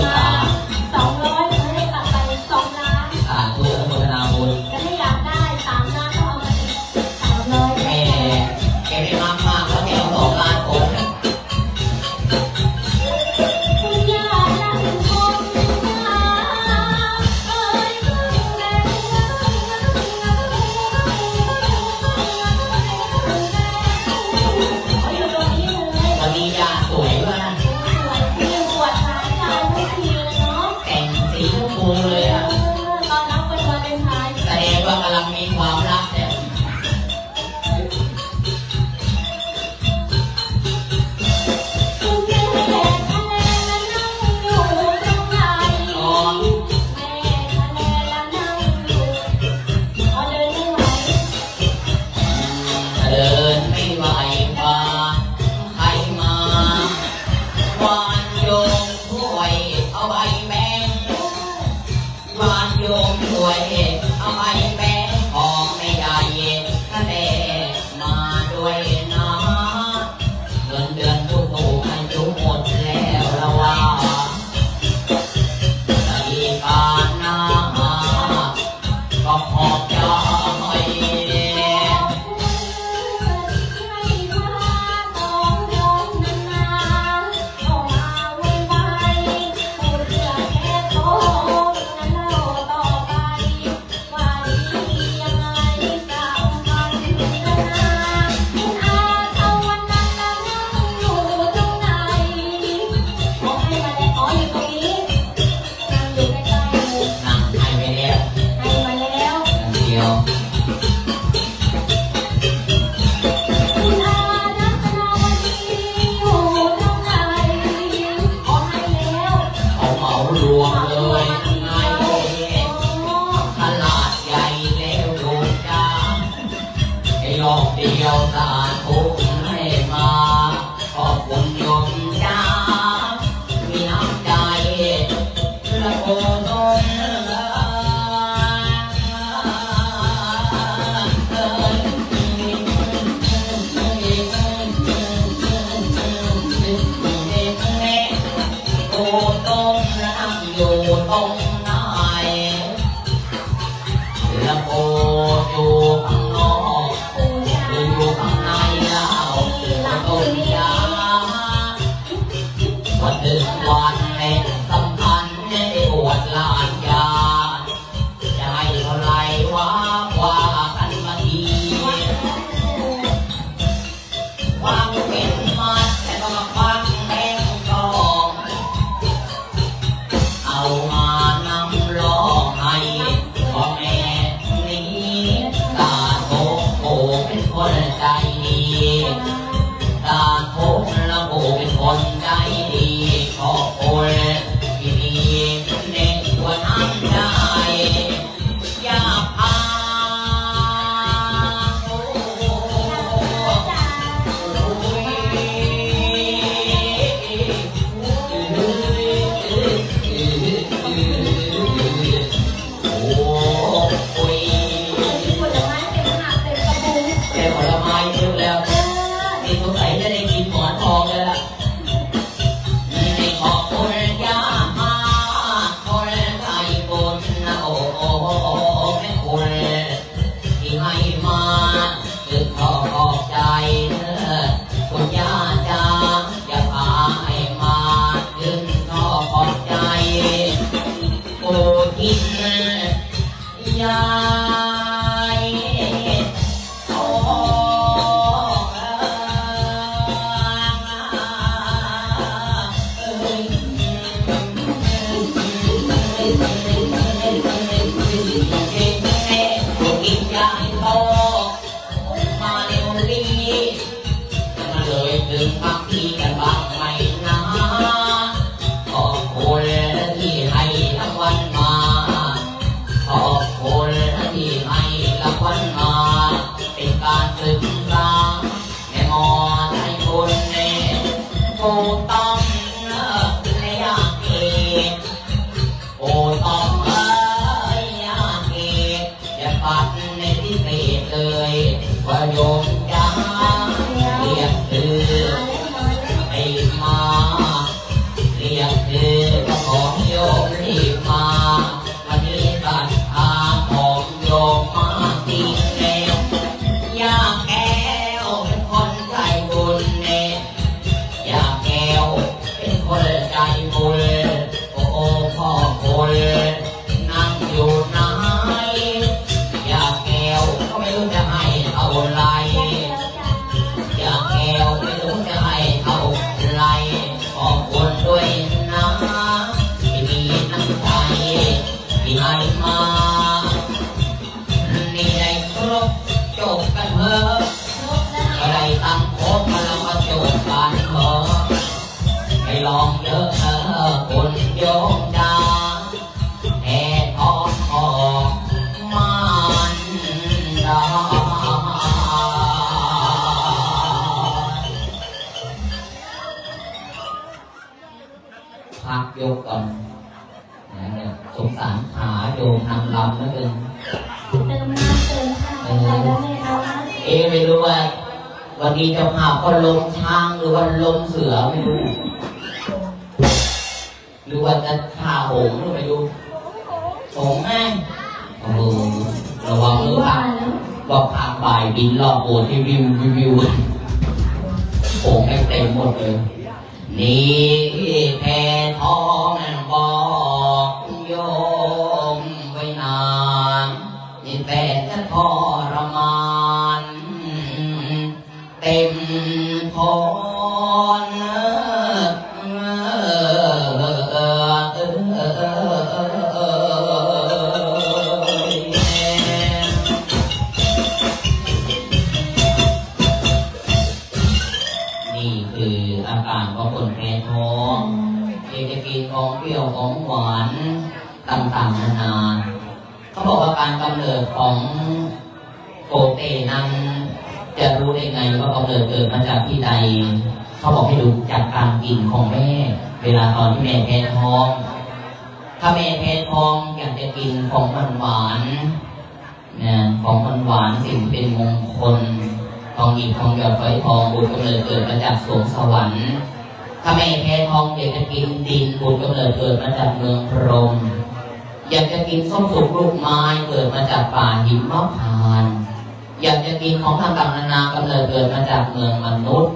Bye. สงสารขาโยมนางำนั่นเองเติมน้ำเติมข้าวไว้วแเอาน้ำเอ๊ะไม่รู้ว่า วันนี้จะพาก็ลมช้างหรือว่าลมเสือไม่รู้ หรือว่าจะพาหงหรือไม่รู้หงแม่โอ้โหระวังหรือว่าบอกางบ่ายบินรอบโบสถ์ที่วิววิววิวหงส์ไม่เต็มหมดเลย นี่แพทอง ต่างๆของคนเพ้ท้องเจะกินของเปรี้ยวของหวานต่างๆนานาเขาบอกว่าการกำเนิดของโปรตีนนั้นจะรู้ได้ไงว่ากำเนิดเกิดมาจากที่ใด เขาบอกให้ดูจากการกินของแม่ เวลาตอนที่แม่เพ้ทอง ถ้าแม่เพ้ทองอยากจะกินของหวานๆนะของหวานสิ่งเป็นมงคล ทองหยิบทองหยอดฝอยทองบุญกำเนิดเกิดมาจากสวงสวรรค์ถ้าแม่แพ้ทองอยากจะกินดินบุญกำเนิดเกิดมาจากเมืองพรหมอยากจะกินส้มสุกลูกไม้เกิดมาจากป่าหินมพานอยากจะกินของต่างนานากำเนิดเกิดมาจากเมืองมนุษย์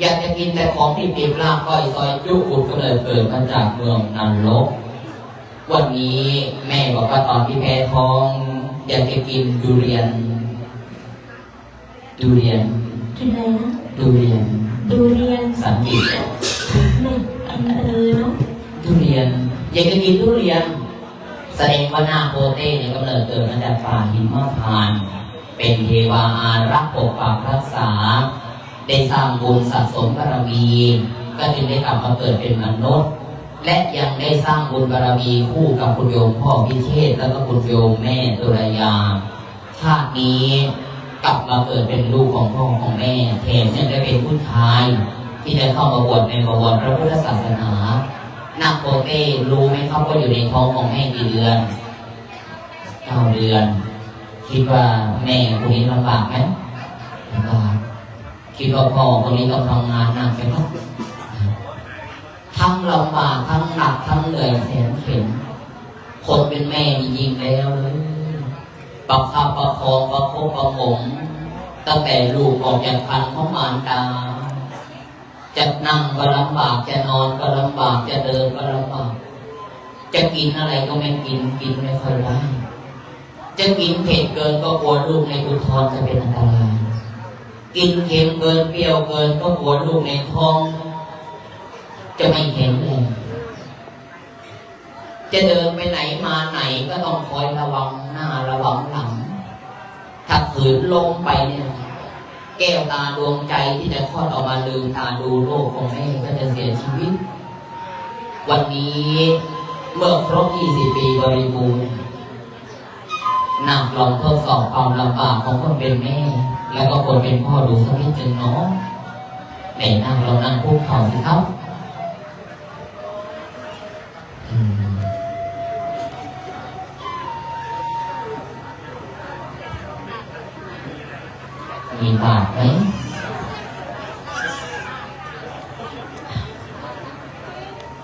อยากจะกินแต่ของที่ติดลาบก้อยซอยจุบุญกำเนิดเกิดมาจากเมืองนรกวันนี้แม่บอกว่าตอนที่แพ้ท้อง อยากจะกินดูเรียน ดูเรียนกินอะไรนะ ดูเรียนดูเรียนสันติแม่กินเออเนาะทุเรียน อยากจะกินทุเรียน แสดงว่าหน้าโปเต้เนี่ยกำเนิดเกิดมาจากป่าหิมพานต์เป็นเทวาอารักษ์ปกปักรักษา ได้สร้างบุญสะสมบารมี ก็จึงได้กลับมาเกิดเป็นมนุษย์ และยังได้สร้างบุญบารมีคู่กับคุณโยมพ่อพิเชษแล้วก็คุณโยมแม่ตุลยา ชาตินี้ กลับมาเกิดเป็นลูกของพ่อของแม่แถมยังได้เป็นผู้ชาย ที่ได้เข้ามาบวชในบวรพระพุทธศาสนานักโปเต้รู้ไหมครับว่าอยู่ในท้องของแม่กี่เดือนเก้าเดือน คิดว่าแม่คนนี้ลำบากไหมลำบากคิดว่าพ่อคนนี้ต้องทำงานหนักไหมครับทั้งลำบากทั้งหนักทั้งเหนื่อยแสนเข็ญคนเป็นแม่นี่ยิงแล้วเลย ประคับประคองประคบประหงมตั้งแต่ลูกออกจากคันของมารดาจะนั่งก็ลำบากจะนอนก็ลำบากจะเดินก็ลำบากจะกินอะไรก็ไม่กินกินไม่ค่อยได้จะกินเผ็ดเกินก็กลัวลูกในอุทธรจะเป็นอันตรายกินเค็มเกินเปรี้ยวเกินก็กลัวลูกในท้อง จะไม่เห็นเลย จะเดินไปไหนมาไหนก็ต้องคอยระวังหน้าระวังหลัง ถ้าขืนลงไปเนี่ย แก้วตาดวงใจที่จะคลอดออกมาลืมตาดูโลกของแม่ก็จะเสียชีวิต วันนี้เมื่อครบ 20 ปีบริบูรณ์นักลองทดสอบความลำบากของคนเป็นแม่ แล้วก็คนเป็นพ่อดูสักนิดหนึ่งเนาะไหนนั่งเรานั่งคุกเข่าสิครับ อืม บาทไหม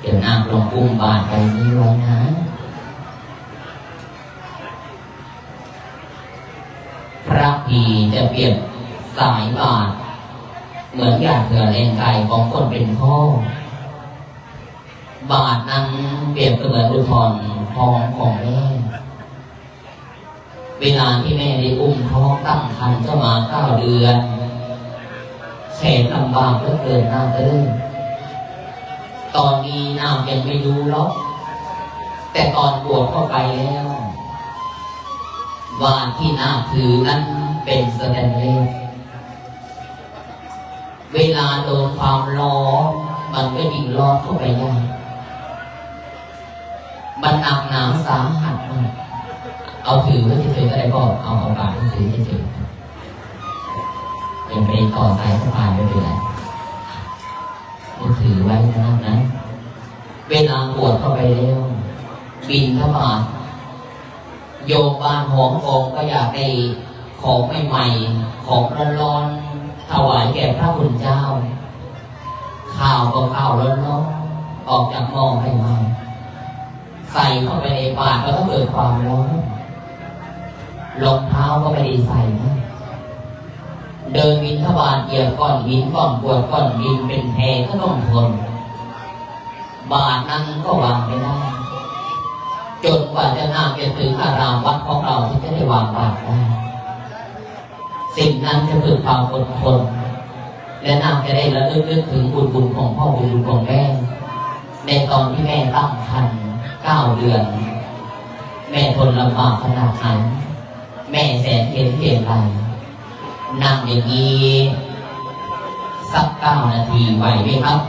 เดี๋ยวนางลงอุ้มบาทไปนี้ไว้นะพระพีจะเปรียบสายบาท เหมือนอย่างเถื่อแรงกายของคนเป็นพ่อบาทนั้นเปรียบเสมือนอุทธรทองของแม่ เวลาที่แม่ได้อุ้มท้องตั้งครรภ์เจ้ามาเก้าเดือนแสนลำบากเหลือเกินน้าเอ้ยตอนนี้น้ำยังไม่รู้หรอกแต่ตอนบวชเข้าไปแล้ววานที่น้ำถือนั้นเป็นสแตนเลสเวลาโดนความร้อนมันก็ยิ่งร้อนเข้าไปยากมันหนักหนาสาหัสมาก เอาถือไว้เฉยๆก็ได้ก็เอาเอาปากถือเฉยๆยังไปต่อสายสะพายไม่เป็นไรก็ถือไว้นะครับนะ เวลาบวชเข้าไปแล้วบินทบาทโยมบานหอมกองก็อยากได้ของใหม่ๆ ของร้อนๆถวายแก่พระคุณเจ้า ข้าวก็ข้าวร้อนๆออกจากหม้อให้มาใส่เข้าไปในบาตรก็ต้องเกิดความร้อน รองเท้าก็ไม่ได้ใส่นะเดินบินทบาทเหยียบก้อนหินก้อนกรวดก้อนดินเป็นแพก็ต้องทนบาทนั้นก็วางไม่ได้จนกว่าจะน่าจะถึงอารามวัดของเราที่จะได้วางบาทได้สิ่งนั้นจะคือความอดทนและน่าจะได้ระลึกนึกถึงบุญบุญของพ่อบุญบุญของแม่ในตอนที่แม่ตั้งครรภ์เก้าเดือน แม่ทนลำบากขนาดไหน แม่แสนเพียนเพียนไรนั่งอย่างนี้สักเก้านาทีไหวไหมครับ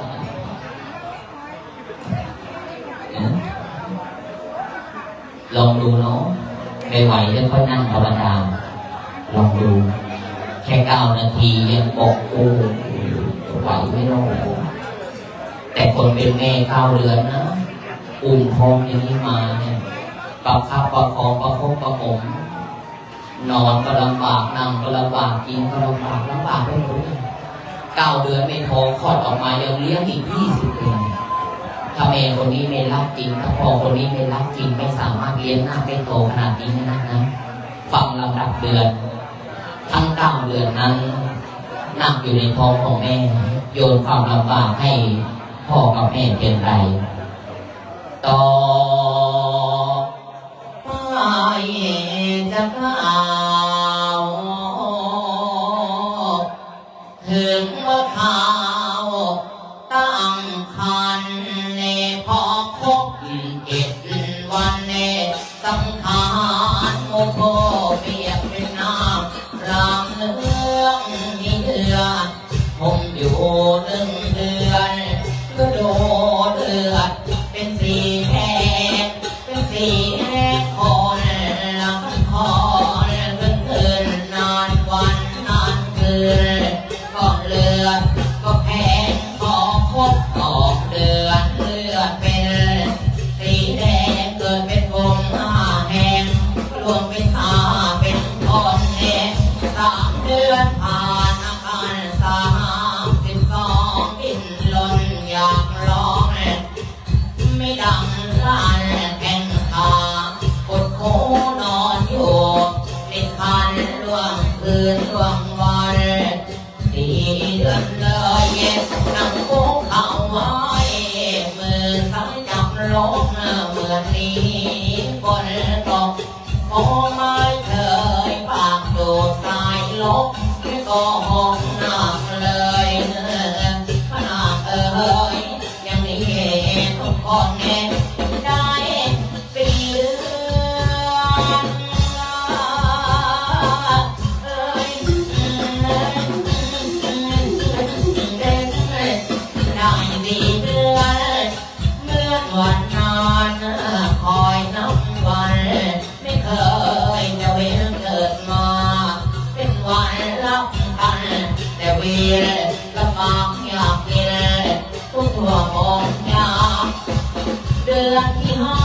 ลองดูเนาะไม่ไหวแล้วก็นั่งธรรมดาลองดู แค่เก้านาทียังบอกโอ้ไหวไม่รู้แต่คนเป็นแม่เก้าเดือนนะอุ้มท้องอย่างนี้มาเนี่ยประคับประคองประคบประงม นอนก็ลำบากนั่งก็ลำบากกินก็ลำบากลำบากไปมดเลยเก้าเดือนไม่ท้องคลอดออกมายังเลี้ยงอีกยี่สิบเดือนถ้าแม่คนนี้ไม่รักจริงถ้าพ่อคนนี้ไม่รักจริงไม่สามารถเลี้ยงหน้าไม่โตขนาดนี้นะนะฟังลำดับเดือน ทั้งเก้าเดือนนั้นนั่งอยู่ในท้องของแม่ โยนความลำบากให้พ่อกับแม่เพียงใดต่อ สักข่าถึงว่าขา วันคืนดวงวันสี่เดือนเลยนั่งโค้งเข่าไว้มือทั้งจำลงเมือนี้คนตกโคไม่เคยปากโดตายลบก็ ลือที่ห้อง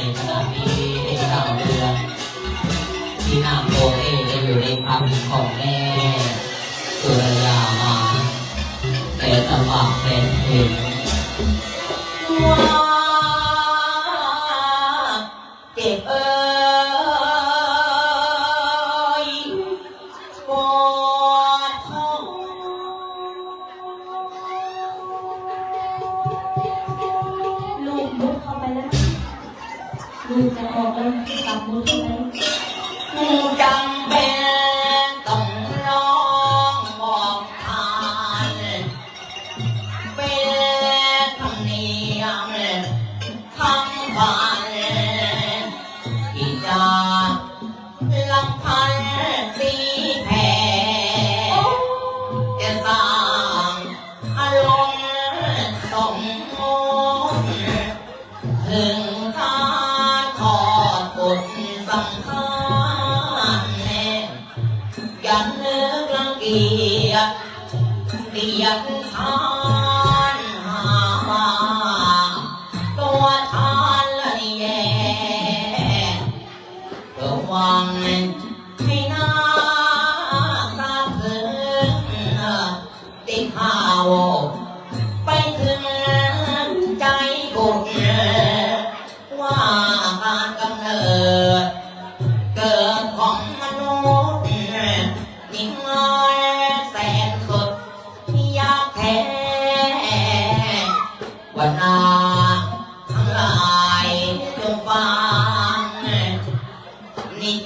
ในขณะนี้ได้กล่าวเรือที่นำโบเอจะอยู่ในความของแม่สุรยามาเป็นตำบากเป็นเหตุ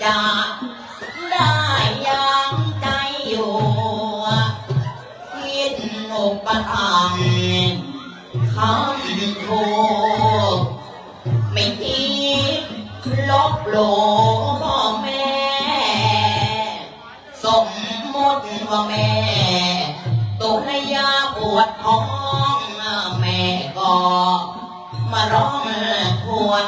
จะได้ยังใจอยู่คิดอุปถัมภ์คำโทไม่คิดลบหลู่พ่อแม่ สมมติว่าแม่ตุนยาปวดท้องแม่ก็มาร้องควร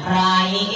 ไร